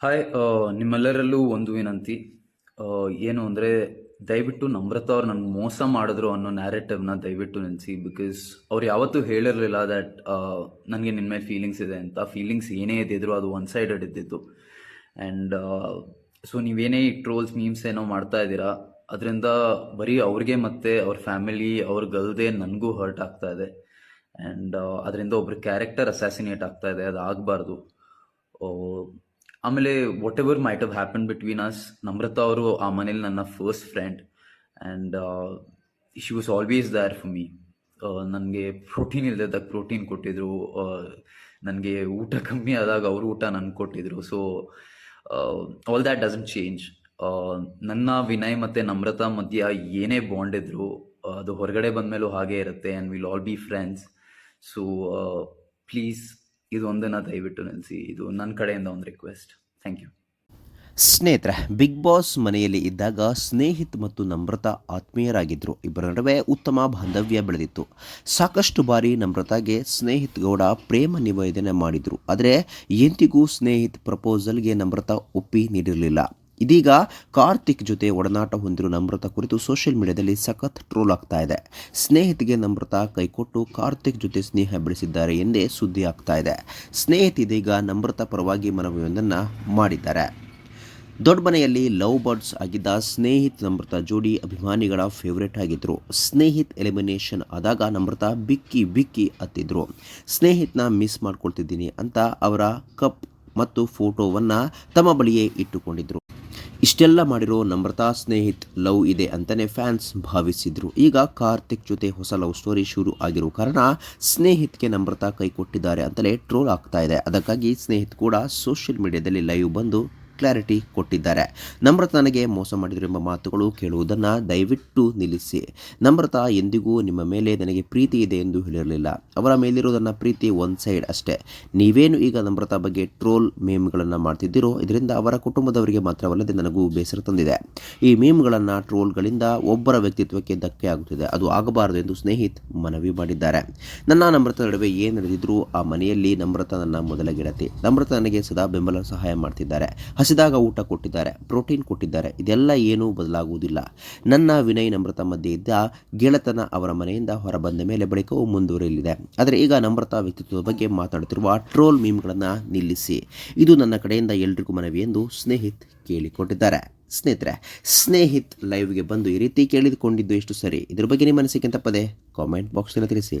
Hi ಆ, ನಿಮ್ಮೆಲ್ಲರಲ್ಲೂ ಒಂದು ವಿನಂತಿ. ಏನು ಅಂದರೆ ದಯವಿಟ್ಟು ನಮ್ರತಾ ಅವ್ರು ನನ್ನ ಮೋಸ ಮಾಡಿದ್ರು ಅನ್ನೋ ನ್ಯಾರೇಟಿವ್ನ ದಯವಿಟ್ಟು ನಿಲ್ಲಿಸಿ ಬಿಕಾಸ್ ಅವ್ರು ಯಾವತ್ತೂ ಹೇಳಿರಲಿಲ್ಲ ದ್ಯಾಟ್ ನನಗೆ ನಿನ್ನ ಮೇಲೆ ಫೀಲಿಂಗ್ಸ್ ಇದೆ ಅಂತ. ಫೀಲಿಂಗ್ಸ್ ಏನೇ ಇದ್ದಿದ್ರು ಅದು ಒನ್ ಸೈಡೆಡ್ ಇದ್ದಿತ್ತು ಆ್ಯಂಡ್ ಸೊ ನೀವೇನೇ ಟ್ರೋಲ್ಸ್ ಮೀಮ್ಸ್ ಏನೋ ಮಾಡ್ತಾ ಇದ್ದೀರಾ ಅದರಿಂದ ಬರೀ ಅವ್ರಿಗೆ ಮತ್ತು ಅವ್ರ ಫ್ಯಾಮಿಲಿ ಅವ್ರಿಗಲ್ದೆ ನನಗೂ ಹರ್ಟ್ ಆಗ್ತಾ ಇದೆ. ಆ್ಯಂಡ್ ಅದರಿಂದ ಒಬ್ರ ಕ್ಯಾರೆಕ್ಟರ್ ಅಸಾಸಿನೇಟ್ ಆಗ್ತಾ ಇದೆ ಅದು ಆಗಬಾರ್ದು ಆಮೇಲೆ whatever might have happen between us Namrata ಅವರು ಆ ಮನೇಲಿ ನನ್ನ first friend and she was always there for me ನನಗೆ ಪ್ರೋಟೀನ್ ಇಲ್ಲದಾಗ ಪ್ರೋಟೀನ್ ಕೊಟ್ಟಿದ್ರು. ನನಗೆ ಊಟ ಕಮ್ಮಿ ಆದಾಗ ಅವರು ಊಟ ನನಗೆ ಕೊಟ್ಟಿದ್ರು. So all that doesn't change ನನ್ನ ವಿನಯ್ ಮತ್ತು ನಮ್ರತಾ ಮಧ್ಯ ಏನೇ ಬಾಂಡ್ ಇದ್ರು ಅದು ಹೊರಗಡೆ ಬಂದಮೇಲೂ ಹಾಗೆ ಇರುತ್ತೆ and will all be friends so please ಇದು ಒಂದನ್ನು ದಯವಿಟ್ಟು ನಿಲ್ಲಿಸಿ ಇದು ನನ್ನ ಕಡೆಯಿಂದ ಒಂದು ರಿಕ್ವೆಸ್ಟ್ ಥ್ಯಾಂಕ್ ಯು ಸ್ನೇಹಿತರೆ ಬಿಗ್ ಬಾಸ್ ಮನೆಯಲ್ಲಿ ಇದ್ದಾಗ ಸ್ನೇಹಿತ್ ಮತ್ತು ನಮ್ರತಾ ಆತ್ಮೀಯರಾಗಿದ್ದರು ಇಬ್ಬರ ನಡುವೆ ಉತ್ತಮ ಬಾಂಧವ್ಯ ಬೆಳೆದಿತ್ತು. ಸಾಕಷ್ಟು ಬಾರಿ ನಮ್ರತಾಗೆ ಸ್ನೇಹಿತ್ ಗೌಡ ಪ್ರೇಮ ನಿವೇದನೆ ಮಾಡಿದರು. ಆದರೆ ಎಂದಿಗೂ ಸ್ನೇಹಿತ್ ಪ್ರಪೋಸಲ್ಗೆ ನಮ್ರತಾ ಒಪ್ಪಿ ನೀಡಿರಲಿಲ್ಲ. ಇದೀಗ ಕಾರ್ತಿಕ್ ಜೊತೆ ಒಡನಾಟ ಹೊಂದಿರುವ ನಮ್ರತಾ ಕುರಿತು ಸೋಷಿಯಲ್ ಮೀಡಿಯಾದಲ್ಲಿ ಸಖತ್ ಟ್ರೋಲ್ ಆಗ್ತಾ ಇದೆ. ಸ್ನೇಹಿತಿಗೆ ನಮ್ರತಾ ಕೈಕೊಟ್ಟು ಕಾರ್ತಿಕ್ ಜೊತೆ ಸ್ನೇಹ ಬೆಳೆಸಿದ್ದಾರೆ ಎಂದೇ ಸುದ್ದಿ ಆಗ್ತಾ ಇದೆ. ಸ್ನೇಹಿತಿ ಇದೀಗ ನಮ್ರತಾ ಪರವಾಗಿ ಮನವಿಯೊಂದನ್ನು ಮಾಡಿದ್ದಾರೆ. ದೊಡ್ಡ ಮನೆಯಲ್ಲಿ ಲವ್ ಬರ್ಡ್ಸ್ ಆಗಿದ್ದ ಸ್ನೇಹಿತ್ ನಮ್ರತಾ ಜೋಡಿ ಅಭಿಮಾನಿಗಳ ಫೇವ್ರೇಟ್ ಆಗಿದ್ದರು ಸ್ನೇಹಿತ್ ಎಲಿಮಿನೇಷನ್ ಆದಾಗ ನಮ್ರತಾ ಬಿಕ್ಕಿ ಬಿಕ್ಕಿ ಅತ್ತಿದ್ರು ಸ್ನೇಹಿತ್ನ ಮಿಸ್ ಮಾಡ್ಕೊಳ್ತಿದ್ದೀನಿ ಅಂತ ಅವರ ಕಪ್ ಮತ್ತು ಫೋಟೋವನ್ನು ತಮ್ಮ ಬಳಿಯೇ ಇಟ್ಟುಕೊಂಡಿದ್ರು. ಇಷ್ಟೆಲ್ಲ ಮಾಡಿರೋ ನಮ್ರತಾ ಸ್ನೇಹಿತ್ ಲವ್ ಇದೆ ಅಂತಲೇ ಫ್ಯಾನ್ಸ್ ಭಾವಿಸಿದ್ರು. ಈಗ ಕಾರ್ತಿಕ್ ಜೊತೆ ಹೊಸ ಲವ್ ಸ್ಟೋರಿ ಶುರು ಆಗಿರೋ ಕಾರಣ ಸ್ನೇಹಿತ್ಗೆ ನಮ್ರತಾ ಕೈ ಕೊಟ್ಟಿದ್ದಾರೆ ಅಂತಲೇ ಟ್ರೋಲ್ ಆಗ್ತಾ ಇದೆ. ಅದಕ್ಕಾಗಿ ಸ್ನೇಹಿತ್ ಕೂಡ ಸೋಷಿಯಲ್ ಮೀಡಿಯಾದಲ್ಲಿ ಲೈವ್ ಬಂದು ಕ್ಲಾರಿಟಿ ಕೊಟ್ಟಿದ್ದಾರೆ. ನಮ್ರತ ನನಗೆ ಮೋಸ ಮಾಡಿದ್ರು ಎಂಬ ಮಾತುಗಳು ಕೇಳುವುದನ್ನು ದಯವಿಟ್ಟು ನಿಲ್ಲಿಸಿ. ನಮ್ರತಾ ಎಂದಿಗೂ ನಿಮ್ಮ ಮೇಲೆ ನನಗೆ ಪ್ರೀತಿ ಇದೆ ಎಂದು ಹೇಳಿರಲಿಲ್ಲ. ಅವರ ಮೇಲಿರುವುದನ್ನು ಪ್ರೀತಿ ಒನ್ ಸೈಡ್ ಅಷ್ಟೇ. ನೀವೇನು ಈಗ ನಮ್ರತಾ ಬಗ್ಗೆ ಟ್ರೋಲ್ ಮೇಮ್ಗಳನ್ನು ಮಾಡ್ತಿದ್ದೀರೋ, ಇದರಿಂದ ಅವರ ಕುಟುಂಬದವರಿಗೆ ಮಾತ್ರವಲ್ಲದೆ ನನಗೂ ಬೇಸರ ತಂದಿದೆ. ಈ ಮೇಮ್ಗಳನ್ನು ಟ್ರೋಲ್ಗಳಿಂದ ಒಬ್ಬರ ವ್ಯಕ್ತಿತ್ವಕ್ಕೆ ಧಕ್ಕೆ ಆಗುತ್ತಿದೆ. ಅದು ಆಗಬಾರದು ಎಂದು ಸ್ನೇಹಿತ್ ಮನವಿ ಮಾಡಿದ್ದಾರೆ. ನನ್ನ ನಮ್ರತ ನಡುವೆ ಏನು ನಡೆದಿದ್ರು ಆ ಮನೆಯಲ್ಲಿ ನಮ್ರತ ನನ್ನ ಮೊದಲ ಗೆಳತಿ. ನಮ್ರತ ನನಗೆ ಸದಾ ಬೆಂಬಲ ಸಹಾಯ ಮಾಡ್ತಿದ್ದಾರೆ. ಹಸಿದಾಗ ಊಟ ಕೊಟ್ಟಿದ್ದಾರೆ, ಪ್ರೋಟೀನ್ ಕೊಟ್ಟಿದ್ದಾರೆ, ಇದೆಲ್ಲ ಏನೂ ಬದಲಾಗುವುದಿಲ್ಲ. ನನ್ನ ವಿನಯ್ ನಮ್ರತಾ ಮಧ್ಯೆ ಇದ್ದ ಗೆಳತನ ಅವರ ಮನೆಯಿಂದ ಹೊರಬಂದ ಮೇಲೆ ಬಳಿಕವೂ ಮುಂದುವರಿಯಲಿದೆ. ಆದರೆ ಈಗ ನಮ್ರತಾ ವ್ಯಕ್ತಿತ್ವದ ಬಗ್ಗೆ ಮಾತಾಡುತ್ತಿರುವ ಟ್ರೋಲ್ ಮೀಮ್ಗಳನ್ನು ನಿಲ್ಲಿಸಿ. ಇದು ನನ್ನ ಕಡೆಯಿಂದ ಎಲ್ರಿಗೂ ಮನವಿ ಎಂದು ಸ್ನೇಹಿತ್ ಕೇಳಿಕೊಂಡಿದ್ದಾರೆ. ಸ್ನೇಹಿತರೆ, ಸ್ನೇಹಿತ್ ಲೈವ್ಗೆ ಬಂದು ಈ ರೀತಿ ಕೇಳಿದುಕೊಂಡಿದ್ದು ಎಷ್ಟು ಸರಿ? ಇದ್ರ ಬಗ್ಗೆ ನಿಮ್ಮ ಅನಿಸಿಕೆ ತಪ್ಪದೆ ಕಾಮೆಂಟ್ ಬಾಕ್ಸ್ನಲ್ಲಿ ತಿಳಿಸಿ.